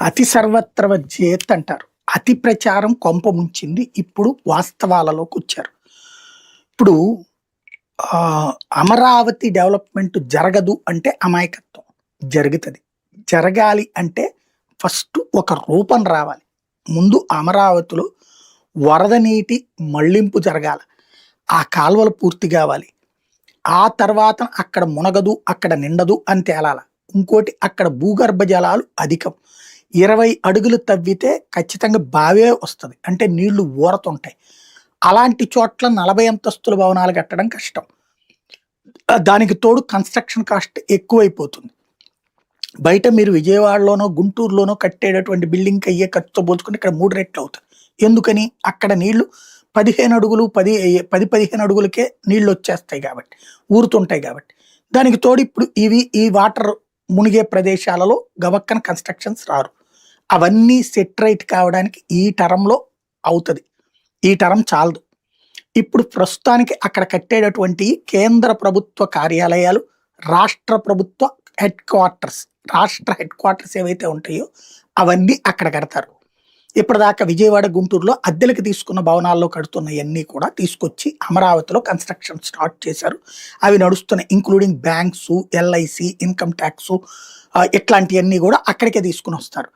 అతి సర్వత్ర జేత్ అంటారు. అతి ప్రచారం కొంప ముంచింది ఇప్పుడు వాస్తవాలలోకి వచ్చారు. ఇప్పుడు అమరావతి డెవలప్మెంట్ జరగదు అంటే అమాయకత్వం జరుగుతుంది. జరగాలి అంటే ఫస్ట్ ఒక రూపం రావాలి. ముందు అమరావతిలో వరద నీటి మళ్ళింపు జరగాలి. ఆ కాలువలు పూర్తి కావాలి. ఆ తర్వాత అక్కడ మునగదు అక్కడ నిండదు అని తేలాల. ఇంకోటి అక్కడ భూగర్భ జలాలు అధికం. ఇరవై అడుగులు తవ్వితే ఖచ్చితంగా బావే వస్తుంది. అంటే నీళ్ళు ఊరతుంటాయి. అలాంటి చోట్ల నలభై అంతస్తుల భవనాలు కట్టడం కష్టం. దానికి తోడు కన్స్ట్రక్షన్ కాస్ట్ ఎక్కువైపోతుంది. బయట మీరు విజయవాడలోనో గుంటూరులోనో కట్టేటటువంటి బిల్డింగ్కి అయ్యే ఖర్చుతో పోల్చుకుంటే ఇక్కడ మూడు రెట్లు అవుతుంది ఎందుకని? అక్కడ నీళ్ళు పదిహేను అడుగులు పది పది పదిహేను అడుగులకే నీళ్ళు వచ్చేస్తాయి కాబట్టి ఊరుతుంటాయి కాబట్టి. దానికి తోడు ఇప్పుడు ఇవి ఈ వాటర్ మునిగే ప్రదేశాలలో గవక్కన కన్స్ట్రక్షన్స్ రారు. అవన్నీ సెటరైట్ కావడానికి ఈ టర్మ్లో అవుతుంది. ఈ టర్మ్ చాలదు. ఇప్పుడు ప్రస్తుతానికి అక్కడ కట్టేటటువంటి కేంద్ర ప్రభుత్వ కార్యాలయాలు రాష్ట్ర ప్రభుత్వ హెడ్ క్వార్టర్స్ రాష్ట్ర హెడ్ క్వార్టర్స్ ఏవైతే ఉంటాయో అవన్నీ అక్కడ కడతారు. ఇప్పటిదాకా విజయవాడ గుంటూరులో అద్దెలకు తీసుకున్న భవనాల్లో కడుతున్నవన్నీ కూడా తీసుకొచ్చి అమరావతిలో కన్స్ట్రక్షన్ స్టార్ట్ చేశారు. అవి నడుస్తున్నాయి including banks LIC income tax ఇట్లాంటివన్నీ కూడా అక్కడికే తీసుకుని వస్తారు.